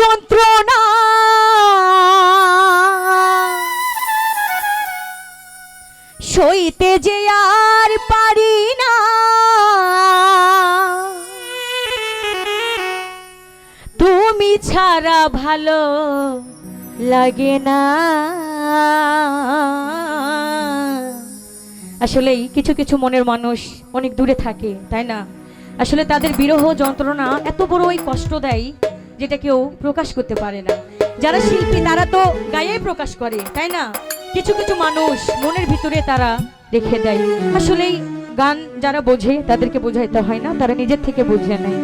যন্ত্রণা। সইতে যে আর পারি না। তুমি ছাড়া ভালো লাগে না। আসলেই কিছু কিছু মনের মানুষ অনেক দূরে থাকে, তাই না? আসলে তাদের বিরহ যন্ত্রণা এত বড় ওই কষ্ট দেয় যেটা কেউ প্রকাশ করতে পারে না। যারা শিল্পী, তারা তো গায়ে প্রকাশ করে, তাই না? কিছু কিছু মানুষ মনের ভিতরে তারা রেখে দেয়। আসলেই গান যারা বোঝে, তাদেরকে বোঝাইতে হয় না, তারা নিজের থেকে বুঝে নেয়।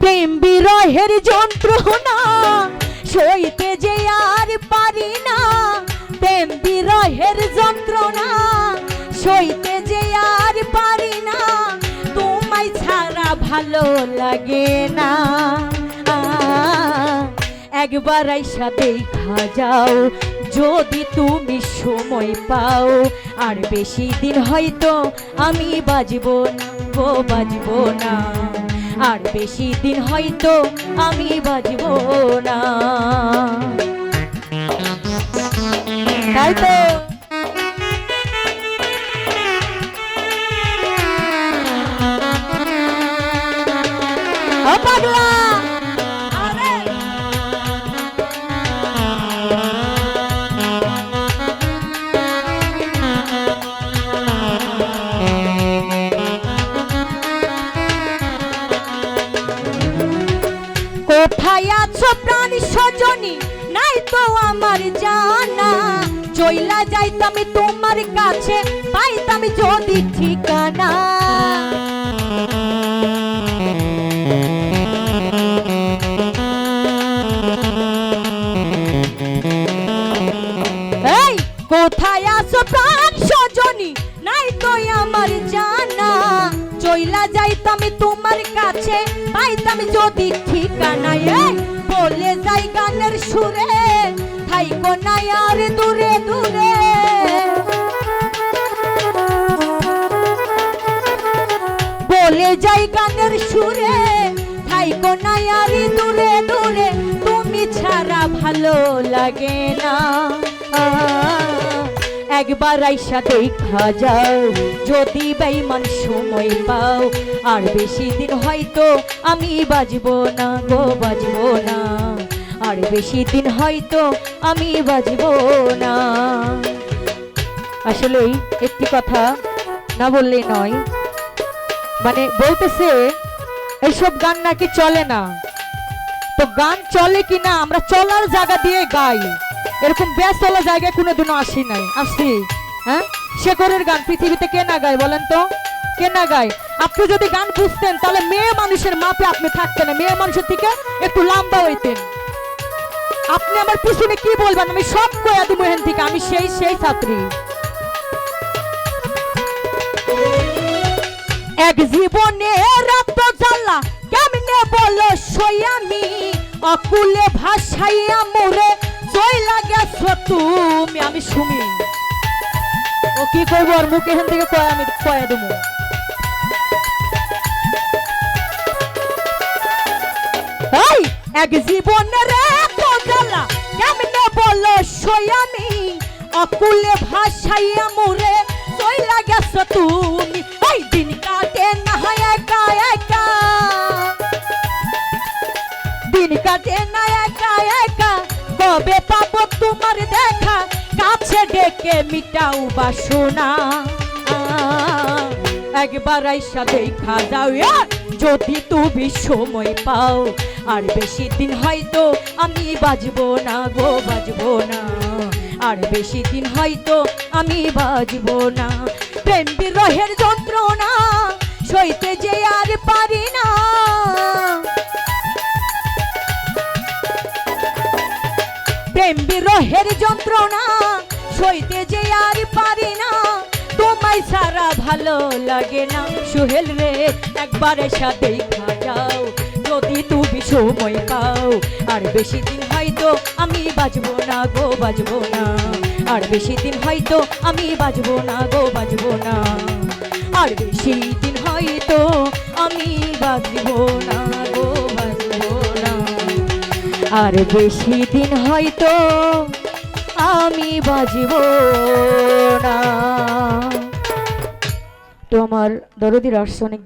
প্রেম বিরহের যন্ত্রণা, সইতে যে আর পারি না। প্রেম বিরহের যন্ত্রণা, সইতে ভালো লাগে না। একবার আইসা দেখা যাও, যদি তুমি সময় পাও। আর বেশি দিন হয়তো আমি বাজবো না গো বাজবো না। আর বেশি দিন হয়তো আমি বাজব না। তাই তো আছো প্রাণ সজনী, নাই তো আমার জানা। চইলা যাইতাম তোমার কাছে, পাইতাম যদি ঠিকানা। কোথায় আছো প্রাণ সজনী? নাই তো আমার জানা। চইলা যাইতাম তোমার কাছে, পাইতাম যদি ঠিকানা। বলে যাই গানের সুরে, থাইকো নাই আর দূরে দূরে। বলে যাই গানের সুরে, থাইকো নাই আর দূরে দূরে, তুমি ছাড়া ভালো লাগে না। একবার আইসা দেখা যাও। যদি বেইমান সময় পাও, আর বেশি দিন হয়তো আমি বাজবো না গো, বাজবো না। আর বেশি দিন হয়তো আমি বাজবো না। আসলেই একটি কথা না বললেই নয়। মানে বলতেছে এইসব গান নাকি চলে না? তো গান চলে কি না আমরা চলার জায়গা দিয়ে গাই। এরকম ব্যাস চলা জায়গায় কোনোদিনও আসি নাই। আসছি হ্যাঁ? শেখরের গান পৃথিবীতে কে না গায় বলেন তো? কে না গায়? আপনি যদি গান বুঝতেন তাহলে মেয়ে মানুষের মাপে আপনি থাকতেন না। মেয়ে মানুষের থেকে একটু লম্বা হইতেন। আপনি আমার পিছনে কি বলবেন? আমি সব কয়া দিব এখান থেকে। আমি সেই সেই ছাত্রী। এক জীবনে রাত জ্বালা কেমনে বলো সই আমি? অকুলে ভাসাইয়া মোরে চইলা গেছ তুমি, আমি শুনি ও কি করব আর মুখ এখান থেকে কয় আমি কয়া দেবো। এক জীবনের এত জ্বালা কেমনে বলো সই আমি, অকুলে ভাসাইয়া মোরে চইলা গেছ তুমি কবে পাবো তোমার দেখা। কাছে ডেকে মিটাও বাসনা। একবার আইসা দেখা যাও যদি তুমি সময় পাও, আর বেশি দিন হয়তো আমি বাজবো না গো, বাজবো না। আর বেশি দিন হয়তো আমি বাজবো না। প্রেম বিরহের যন্ত্রণা, সইতে যে আর পারি না। প্রেম বিরহের যন্ত্রণা, সইতে যে আর পারি না, তোমায় সারা ভালো লাগে না। সুহেল রে, একবার এসা দেখা যাও, যদি তুমি সময় পাও। আর বেশি দিন হয়তো আমি বাজবো না গো, বাজবো না। আর বেশি দিন হয়তো আমি বাজবো না গো, বাজবো না। আর বেশি দিন হয়তো আমি বাজবো না আর বেশি দিন হয়তো আমি বাজিব না। তোমার দরদির আর্সনিক